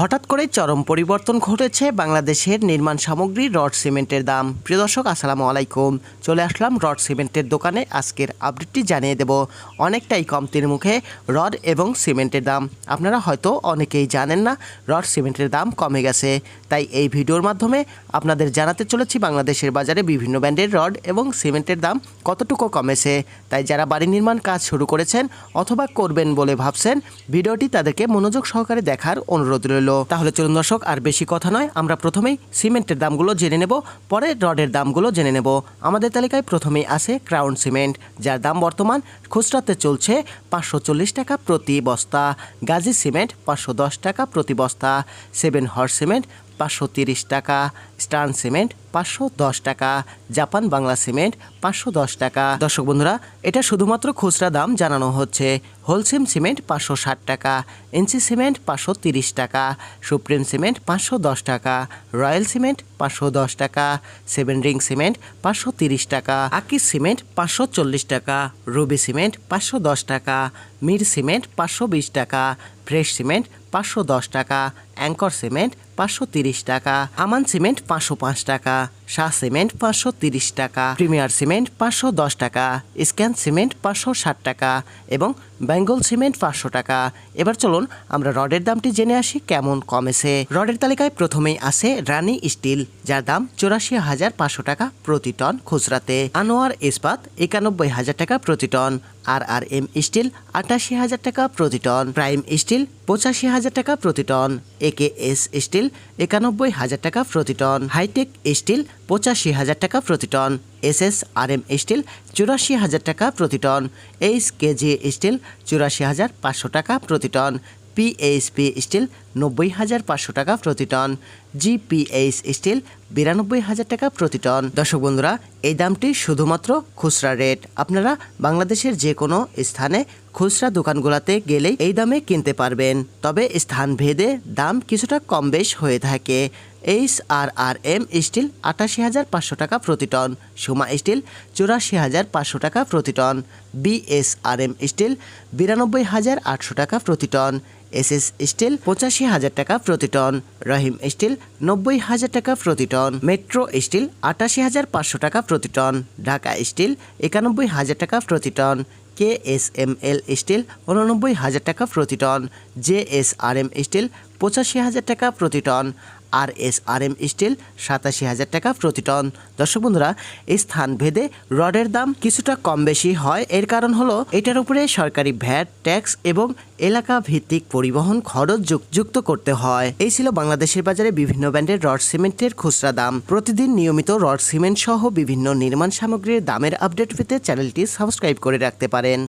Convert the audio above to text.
হঠাৎ করে চরম পরিবর্তন ঘটেছে বাংলাদেশের নির্মাণ সামগ্রী রড সিমেন্টের দাম। প্রিয় দর্শক, আসসালামু আলাইকুম। চলে আসলাম রড সিমেন্টের দোকানে। আজকের আপডেটটি জানিয়ে দেব। অনেকটাই কমতির মুখে রড এবং সিমেন্টের দাম। আপনারা হয়তো অনেকেই জানেন না, রড সিমেন্টের দাম কমে গেছে। তাই এই ভিডিওর মাধ্যমে আপনাদের জানাতে চলেছি বাংলাদেশের বাজারে বিভিন্ন ব্র্যান্ডের রড এবং সিমেন্টের দাম কতটুকু কমেছে। তাই যারা বাড়ি নির্মাণ কাজ শুরু করেছেন অথবা করবেন বলে ভাবছেন, ভিডিওটি তাদেরকে মনোযোগ সহকারে দেখার অনুরোধ রইল। তাহলে চলুন দর্শক, আর বেশি কথা নয়, আমরা প্রথমেই সিমেন্টের দামগুলো জেনে নেব, পরে রডের দামগুলো জেনে নেব। আমাদের তালিকায় প্রথমেই আছে ক্রাউন সিমেন্ট, যার দাম বর্তমান খুচরাতে চলছে পাঁচশো চল্লিশ টাকা প্রতি বস্তা, গাজী সিমেন্ট পাঁচশো দশ টাকা প্রতি বস্তা, সেভেন হর্স সিমেন্ট পাঁচশো তিরিশ টাকা স্টার্ন সিমেন্ট পাঁচশো দশ টাকা জাপান বাংলা সিমেন্ট পাঁচশো দশ টাকা দর্শক বন্ধুরা এটা শুধুমাত্র খুচরা দাম জানানো হচ্ছে হোলসেম সিমেন্ট পাঁচশো ষাট টাকা ইঞ্চি সিমেন্ট পাঁচশো তিরিশ টাকা সুপ্রিম সিমেন্ট পাঁচশো দশ টাকা রয়্যাল সিমেন্ট পাঁচশো দশ টাকা সেভেন রিং সিমেন্ট পাঁচশো তিরিশ টাকা আকিস সিমেন্ট পাঁচশো চল্লিশ টাকা রুবি সিমেন্ট পাঁচশো দশ টাকা মির সিমেন্ট পাঁচশো বিশ টাকা ফ্রেশ সিমেন্ট পাঁচশো দশ টাকা, অ্যাঙ্কর সিমেন্ট পাঁচশো তিরিশ টাকা, আমান সিমেন্ট পাঁচশো পাঁচ টাকা, শাহ সিমেন্ট পাঁচশো তিরিশ টাকা, প্রিমিয়ার সিমেন্ট পাঁচশো দশ টাকা, স্ক্যান সিমেন্ট পাঁচশো ষাট টাকা এবং বেঙ্গল সিমেন্ট পাঁচশো টাকা। এবার চলুন আমরা রডের দামটি জেনে আসি কেমন কমেছে। রডের তালিকায় প্রথমেই আছে রানি স্টিল, যার দাম চৌরাশি হাজার পাঁচশো টাকা প্রতি টন খুচরাতে। আনোয়ার ইস্পাত একানব্বই হাজার টাকা প্রতি টন, আর আর এম স্টিল আটাশি হাজার টাকা প্রতি টন, প্রাইম স্টিল পঁচাশি হাজার টাকা প্রতি টন একে এস স্টিল একানব্বই হাজার টাকা প্রতি টন, হাইটেক স্টিল পঁচাশি হাজার টাকা প্রতি ton. S S, R M steel, চুরাশি হাজার টাকা প্রতি টন। এইচ কেজি স্টিল, চুরাশি হাজার পাঁচশো টাকা প্রতি টন। পিএইচপি স্টিল নব্বই হাজার পাঁচশো টাকা প্রতি টন। জিপিএইচ স্টিল, বিরানব্বই হাজার টাকা প্রতি টন। দর্শক বন্ধুরা, এই দামটি শুধুমাত্র খুচরা রেট। আপনারা বাংলাদেশের যে কোনো স্থানে খুচরা দোকানগুলোতে গেলেই এই দামে কিনতে পারবেন। তবে স্থান ভেদে দাম কিছুটা কম বেশ হয়ে থাকে। H R R M steel, আটাশি হাজার পাঁচশো টাকা প্রতি টন। সুমা স্টিল, চুরাশি হাজার পাঁচশো টাকা প্রতি টন। বিএসআরএম স্টিল, বিরানব্বই হাজার আটশো টাকা প্রতি টন। এস এস স্টিল, পঁচাশি হাজার টাকা প্রতি টন। রহিম স্টিল, নব্বই হাজার টাকা প্রতি টন। মেট্রো স্টিল, আটাশি হাজার পাঁচশো টাকা প্রতি টন। ঢাকা স্টিল, একানব্বই হাজার টাকা প্রতি ton. K S M L steel, উননব্বই হাজার টাকা প্রতি ton. J S R M steel, পঁচাশি হাজার টাকা প্রতি ton. R S R M steel সাতাশি হাজার টাকা প্রতি টন দর্শক বন্ধুরা, এই স্থান ভেদে রডের দাম কিছুটা কম বেশি হয়। এর কারণ হলো, এটার উপরে সরকারি ভ্যাট, ট্যাক্স এবং এলাকা ভিত্তিক পরিবহন খরচ যুক- যুক্ত করতে হয়। এই ছিল বাংলাদেশের বাজারে বিভিন্ন ব্র্যান্ডের রড সিমেন্টের খুচরা দাম। প্রতিদিন নিয়মিত রড সিমেন্ট সহ বিভিন্ন নির্মাণ সামগ্রীর দামের আপডেট পেতে চ্যানেলটি সাবস্ক্রাইব করে রাখতে পারেন।